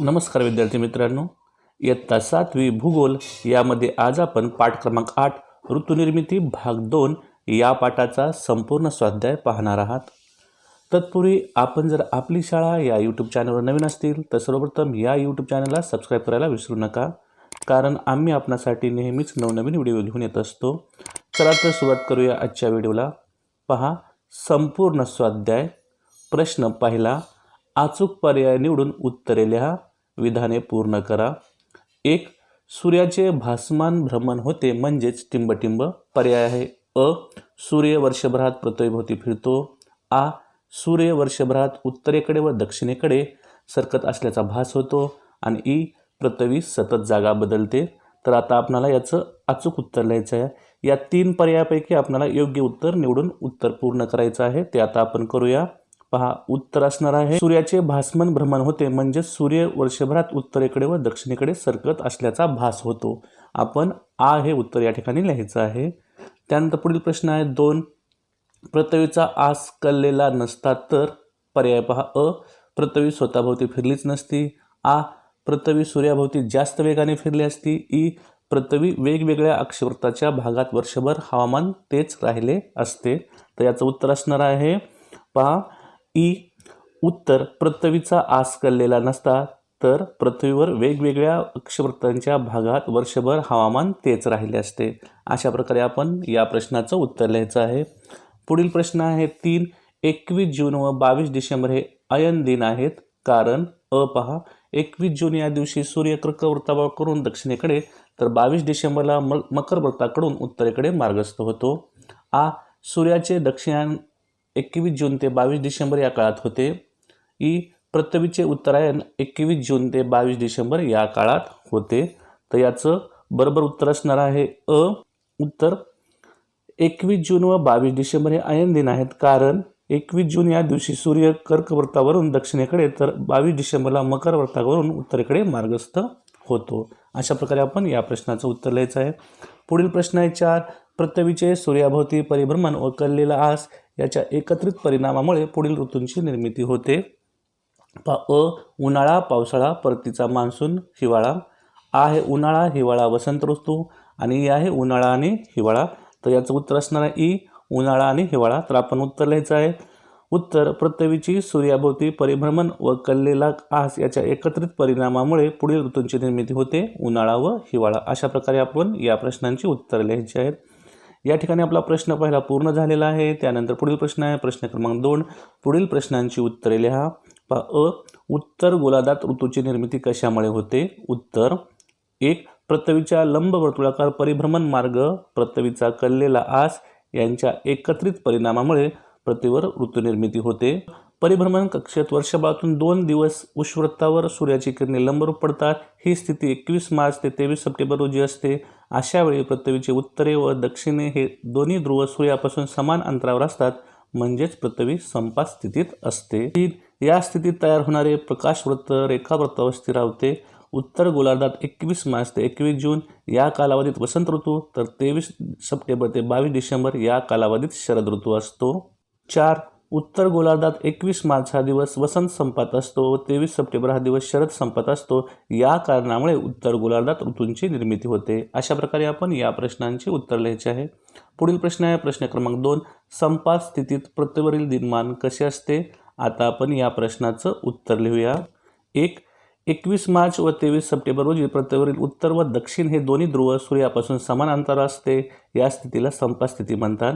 नमस्कार विद्यार्थी मित्रांनो इयत्ता सातवी भूगोल यामध्ये आज आपण पाठ क्रमांक आठ ऋतुनिर्मिती भाग दोन या पाठाचा संपूर्ण स्वाध्याय पाहणार आहात. तत्पूर्वी आपण जर आपली शाळा या यूट्यूब चॅनलवर नवीन असतील तर सर्वप्रथम या यूट्यूब चॅनलला सबस्क्राईब करायला विसरू नका कारण आम्ही आपणासाठी नेहमीच नवनवीन व्हिडिओ घेऊन येत असतो. चला तर सुरुवात करूया आजच्या व्हिडिओला पहा संपूर्ण स्वाध्याय. प्रश्न पहिला अचूक पर्याय निवडून उत्तरे लिहा विधाने पूर्ण करा. एक सूर्याचे भासमान भ्रमण होते म्हणजेच टिंबटिंब पर्याय आहे. अ सूर्य वर्षभरात पृथ्वीभोवती फिरतो. आ सूर्य वर्षभरात उत्तरेकडे व दक्षिणेकडे सरकत असल्याचा भास होतो आणि ई पृथ्वी सतत जागा बदलते. तर आता आपणाला याचं अचूक उत्तर लिहायचं आहे. या तीन पर्यायापैकी आपणाला योग्य उत्तर निवडून उत्तर पूर्ण करायचं आहे. ते आता आपण करूया. पहा उत्तर असणार आहे. सूर्याचे भासमन भ्रमण होते म्हणजे सूर्य वर्षभरात उत्तरेकडे व दक्षिणेकडे सरकत असल्याचा भास होतो. आपण आ हे उत्तर या ठिकाणी लिहायचं आहे. त्यानंतर पुढील प्रश्न आहे दोन. पृथ्वीचा आस कललेला नसता तर पर्याय पहा अ. पृथ्वी स्वतःभोवती फिरलीच नसती. आ. पृथ्वी सूर्याभोवती जास्त वेगाने फिरली असती. ई. पृथ्वी वेगवेगळ्या अक्षवृत्ताच्या भागात वर्षभर हवामान तेच राहिले असते. तर याचं उत्तर असणार आहे पहा. ई. उत्तर पृथ्वीचा आस कललेला नसता तर पृथ्वीवर वेगवेगळ्या अक्षवृत्तांच्या भागात वर्षभर हवामान तेच राहिले असते. अशा प्रकारे आपण या प्रश्नाचं उत्तर लिहायचं आहे. पुढील प्रश्न आहे तीन. एकवीस जून व बावीस डिसेंबर हे अयन दिन आहेत. कारण अ पहा एकवीस जून या दिवशी सूर्य कर्कवृत्तावर करून दक्षिणेकडे तर बावीस डिसेंबरला म मकर वृत्ताकडून उत्तरेकडे मार्गस्थ होतो. आ. सूर्याचे दक्षिण एकवीस जून ते बावीस डिसेंबर या काळात होते. ई पृथ्वीचे उत्तरायण एकवीस जून ते बावीस डिसेंबर या काळात होते. तर याचं बरोबर उत्तर असणार आहे अ. उत्तर एकवीस जून व बावीस डिसेंबर हे अयन दिन आहेत कारण एकवीस जून या दिवशी सूर्य कर्कवृत्तावरून दक्षिणेकडे तर बावीस डिसेंबरला मकर व्रतावरून उत्तरेकडे मार्गस्थ होतो. अशा प्रकारे आपण या प्रश्नाचं उत्तर लिहायचं आहे. पुढील प्रश्न आहे चार. पृथ्वीचे सूर्याभोवती परिभ्रमण व कललेला आस याच्या एकत्रित परिणामामुळे पुढील ऋतूंची निर्मिती होते. पा अ उन्हाळा पावसाळा परतीचा मान्सून हिवाळा. आ आहे उन्हाळा हिवाळा वसंत ऋतू आणि ई आहे उन्हाळा आणि हिवाळा. तर याचं उत्तर असणार आहे ई उन्हाळा आणि हिवाळा. तर आपण उत्तर लिहायचं आहे. उत्तर पृथ्वीची सूर्याभोवती परिभ्रमण व कल्लेला आस याच्या एकत्रित परिणामामुळे पुढील ऋतूंची निर्मिती होते. उन्हाळा व हिवाळा. अशा प्रकारे आपण या प्रश्नांची उत्तरं लिहायची आहेत. या ठिकाणी आपला प्रश्न पहिला पूर्ण झालेला आहे त्यानंतर पुढील प्रश्न आहे प्रश्न क्रमांक दोन. पुढील प्रश्नांची उत्तरे लिहा. पा अ उत्तर गोलादात ऋतूची निर्मिती कशामुळे होते? उत्तर एक पृथ्वीच्या लंबवर्तुळाकार परिभ्रमण मार्ग पृथ्वीचा कललेला आस यांच्या एकत्रित परिणामामुळे पृथ्वीवर ऋतुनिर्मिती होते. परिभ्रमण कक्षेत वर्षभरातून दोन दिवस उष्वृत्तावर सूर्याची किरणे लंबरूप पडतात. ही स्थिती एकवीस मार्च ते तेवीस सप्टेंबर रोजी असते. अशा वेळी पृथ्वीचे उत्तरे व दक्षिणे हे दोन्ही ध्रुव सूर्यापासून समान अंतरावर असतात. म्हणजेच पृथ्वी संपात स्थितीत असते. या स्थितीत तयार होणारे प्रकाशवृत्त रेखावृत्तावर स्थिरावते उत्तर गोलार्धात एकवीस मार्च ते एकवीस जून या कालावधीत वसंत ऋतू तर तेवीस सप्टेंबर ते बावीस डिसेंबर या कालावधीत शरद ऋतू असतो. चार उत्तर गोलार्धात एकवीस मार्च हा दिवस वसंत संपात असतो व तेवीस सप्टेंबर हा दिवस शरद संपात असतो. या कारणामुळे उत्तर गोलार्धात ऋतूंची निर्मिती होते. अशा प्रकारे आपण या प्रश्नांची उत्तर लिहायचे आहे. पुढील प्रश्न आहे प्रश्न क्रमांक दोन. संपात स्थितीत पृथ्वीवरील दिनमान कसे असते? आता आपण या प्रश्नाचं उत्तर लिहूया. एक एकवीस मार्च व तेवीस सप्टेंबर रोजी पृथ्वीवरील उत्तर व दक्षिण हे दोन्ही ध्रुव सूर्यापासून समान अंतर असते. या स्थितीला संपात स्थिती म्हणतात.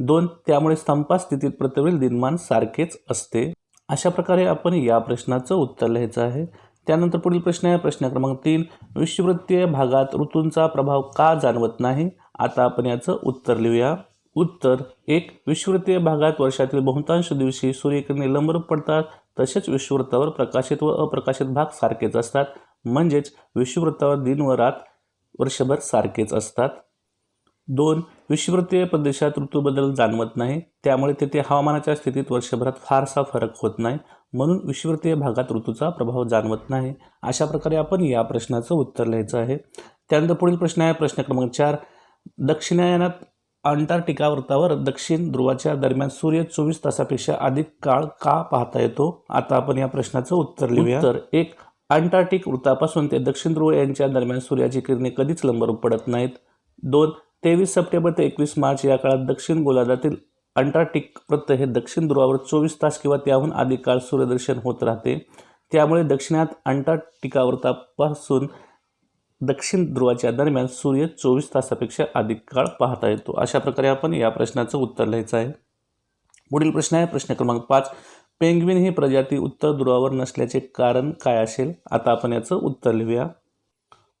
दोन त्यामुळे स्तंभात स्थितीत पृथ्वीवरील दिनमान सारखेच असते. अशा प्रकारे आपण या प्रश्नाचं उत्तर लिहायचं आहे. त्यानंतर पुढील प्रश्न आहे. प्रश्न क्रमांक तीन विषुवृत्तीय भागात ऋतूंचा प्रभाव का जाणवत नाही? आता आपण याचं उत्तर लिहूया. उत्तर एक विषुवृत्तीय भागात वर्षातील बहुतांश दिवशी सूर्यकिरणे लंबरूप पडतात तसेच विषुवृत्तावर प्रकाशित व अप्रकाशित भाग सारखेच असतात. म्हणजेच विषुवृत्तावर दिन व रात वर्षभर सारखेच असतात. दोन विषुवृत्तीय प्रदेशात ऋतूबद्दल जाणवत नाही. त्यामुळे तेथे हवामानाच्या स्थितीत वर्षभरात फारसा फरक होत नाही. म्हणून विषुवृत्तीय भागात ऋतूचा प्रभाव जाणवत नाही. अशा प्रकारे आपण या प्रश्नाचं उत्तर लिहायचं आहे. त्यानंतर पुढील प्रश्न आहे. प्रश्न क्रमांक चार. दक्षिणायनात अंटार्क्टिका वृत्तावर दक्षिण ध्रुवाच्या दरम्यान सूर्य चोवीस तासापेक्षा अधिक काळ का पाहता येतो? आता आपण या प्रश्नाचं उत्तर लिहूया. तर एक. अंटार्क्टिक वृत्तापासून ते दक्षिण ध्रुव यांच्या दरम्यान सूर्याची किरणे कधीच लंबरूप पडत नाहीत. दोन. तेवीस सप्टेंबर ते एकवीस मार्च या काळात दक्षिण गोलार्धातील अंटार्क्टिक वृत्त हे दक्षिण ध्रुवावर चोवीस तास किंवा त्याहून अधिक काळ सूर्यदर्शन होत राहते. त्यामुळे दक्षिणात अंटार्क्टिका वृत्तापासून दक्षिण ध्रुवाच्या दरम्यान सूर्य चोवीस तासापेक्षा अधिक काळ पाहता येतो. अशा प्रकारे आपण या प्रश्नाचं उत्तर लिहायचं आहे. पुढील प्रश्न आहे प्रश्न क्रमांक पाच. पेंग्विन ही प्रजाती उत्तर ध्रुवावर नसल्याचे कारण काय असेल? आता आपण याचं उत्तर लिहूया.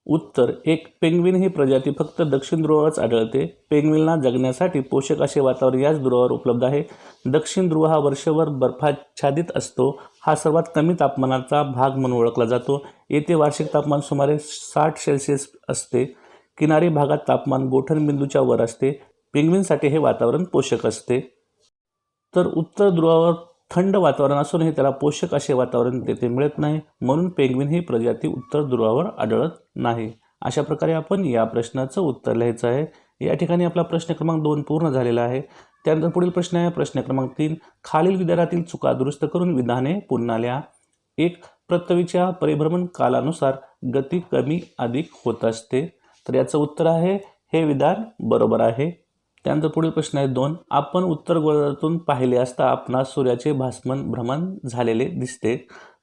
उत्तर एक पेंग्विन ही प्रजाती फक्त दक्षिण ध्रुवावरच आढळते. पेंग्विनला जगण्यासाठी पोषक असे वातावरण याच ध्रुवावर उपलब्ध आहे. दक्षिण ध्रुव हा वर्षभर बर्फाच्छादित असतो. हा सर्वात कमी तापमानाचा भाग म्हणून ओळखला जातो. येथे वार्षिक तापमान सुमारे साठ सेल्सिअस असते. किनारी भागात तापमान गोठणबिंदूच्या वर असते. पेंग्विनसाठी हे वातावरण पोषक असते. तर उत्तर ध्रुवावर थंड वातावरण असूनही त्याला पोषक असे वातावरण तेथे मिळत नाही. म्हणून पेंग्विन ही प्रजाती उत्तर ध्रुवावर आढळत नाही. अशा प्रकारे आपण या प्रश्नाचं उत्तर लिहायचं आहे. या ठिकाणी आपला प्रश्न क्रमांक दोन पूर्ण झालेला आहे. त्यानंतर पुढील प्रश्न आहे. प्रश्न क्रमांक तीन खालील विधानातील चुका दुरुस्त करून विधाने पुन्हा लिहा. एक पृथ्वीच्या परिभ्रमण कालानुसार गती कमी अधिक होत असते. तर याचं उत्तर आहे हे विधान बरोबर आहे. त्यानंतर पुढील प्रश्न आहे दोन. आपण उत्तर गोलार्धातून पाहिले असता आपणास सूर्याचे भासमन भ्रमण झालेले दिसते.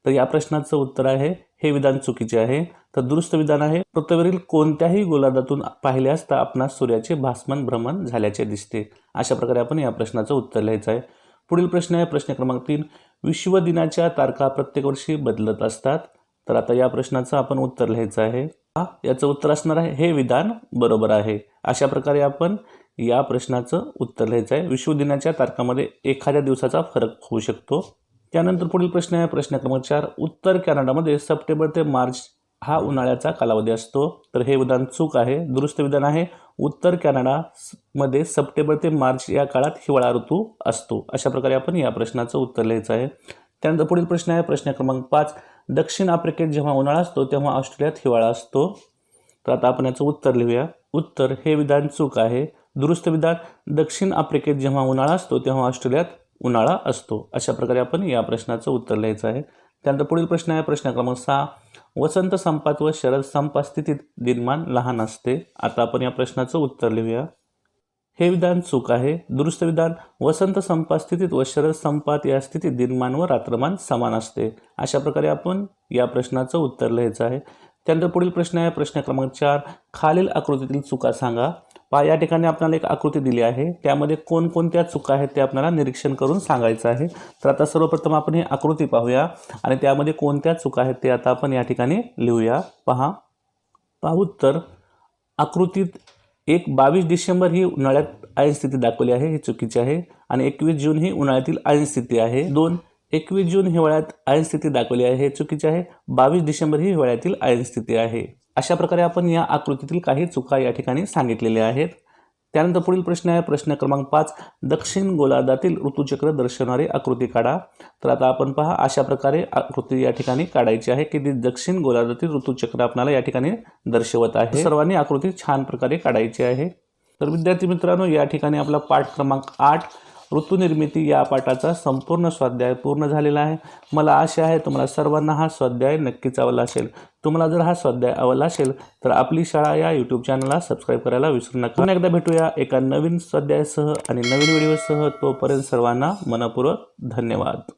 तर या प्रश्नाचं उत्तर आहे हे विधान चुकीचे आहे. तर दुरुस्त विधान आहे पृथ्वीवरील कोणत्याही गोलार्धातून पाहिले असता आपणास सूर्याचे भासमन भ्रमण झाल्याचे दिसते. अशा प्रकारे आपण या प्रश्नाचं उत्तर लिहायचं आहे. पुढील प्रश्न आहे प्रश्न क्रमांक तीन. विश्व दिनाच्या तारखा प्रत्येक वर्षी बदलत असतात. तर आता या प्रश्नाचं आपण उत्तर लिहायचं आहे. याचं उत्तर असणार आहे हे विधान बरोबर आहे. अशा प्रकारे आपण या प्रश्नाचं उत्तर लिहायचं आहे. विश्व दिनाच्या तारखामध्ये एखाद्या दिवसाचा फरक होऊ शकतो. त्यानंतर पुढील प्रश्न आहे. प्रश्न क्रमांक चार उत्तर कॅनडामध्ये सप्टेंबर ते मार्च हा उन्हाळ्याचा कालावधी असतो. तर हे विधान चूक आहे दुरुस्त विधान आहे. उत्तर कॅनडामध्ये सप्टेंबर ते मार्च या काळात हिवाळा ऋतू असतो. अशा प्रकारे आपण या प्रश्नाचं उत्तर लिहायचं आहे. त्यानंतर पुढील प्रश्न आहे. प्रश्न क्रमांक पाच दक्षिण आफ्रिकेत जेव्हा उन्हाळा असतो तेव्हा ऑस्ट्रेलियात हिवाळा असतो. तर आता आपण याचं उत्तर लिहूया. उत्तर हे विधान चूक आहे. दुरुस्त विधान दक्षिण आफ्रिकेत जेव्हा उन्हाळा असतो तेव्हा ऑस्ट्रेलियात उन्हाळा असतो. अशा प्रकारे आपण या प्रश्नाचं उत्तर लिहायचं आहे. त्यानंतर पुढील प्रश्न आहे प्रश्न क्रमांक सहा. वसंत संपात व शरद संपात स्थितीत दिनमान लहान असते. आता आपण या प्रश्नाचं उत्तर लिहूया. हे विधान चूक आहे. दुरुस्त विधान वसंत संपात स्थितीत व शरद संपात या स्थितीत दिनमान व रात्रमान समान असते. अशा प्रकारे आपण या प्रश्नाचं उत्तर लिहायचं आहे. त्यानंतर पुढील प्रश्न आहे प्रश्न क्रमांक चार. खालील आकृतीतील चुका सांगा. पहा या ठिकाणी आपल्याला एक आकृती दिली आहे. त्यामध्ये कोणकोणत्या चुका आहेत ते आपल्याला निरीक्षण करून सांगायचं आहे. तर आता सर्वप्रथम आपण ही आकृती पाहूया आणि त्यामध्ये कोणत्या चुका आहेत ते आता आपण या ठिकाणी लिहूया. पहा पाहू तर आकृतीत एक बावीस डिसेंबर ही उन्हाळ्यात आयनस्थिती दाखवली आहे ही चुकीची आहे. आणि एकवीस जून ही उन्हाळ्यातील आयनस्थिती आहे. दोन एकवीस जून हिवाळ्यात आयनस्थिती दाखवली आहे हे चुकीची आहे. बावीस डिसेंबर ही हिवाळ्यातील आयन स्थिती आहे. अशा प्रकारे आपण या आकृतीतील काही चुका या ठिकाणी सांगितलेल्या आहेत. त्यानंतर पुढील प्रश्न आहे प्रश्न क्रमांक पाच दक्षिण गोलार्धातील ऋतुचक्र दर्शवणारी आकृती काढा. तर आता आपण पहा अशा प्रकारे आकृती या ठिकाणी काढायची आहे की ती दक्षिण गोलार्धातील ऋतुचक्र आपल्याला या ठिकाणी दर्शवत आहे. सर्वांनी आकृती छान प्रकारे काढायची आहे. तर विद्यार्थी मित्रांनो या ठिकाणी आपला पाठ क्रमांक आठ ऋतुनिर्मिती या पाठाचा संपूर्ण स्वाध्याय पूर्ण झालेला आहे. मला आशा आहे तुम्हाला सर्वांना हा स्वाध्याय नक्कीच आवडला असेल. तुम्हाला जर हा स्वाध्याय आवडला असेल तर आपली शाळा या यूट्यूब चॅनलला सबस्क्राईब करायला विसरू नका. पुन्हा एकदा भेटूया एका नवीन स्वाध्यायासह आणि नवीन व्हिडिओसह. तोपर्यंत सर्वांना मनपूर्वक धन्यवाद.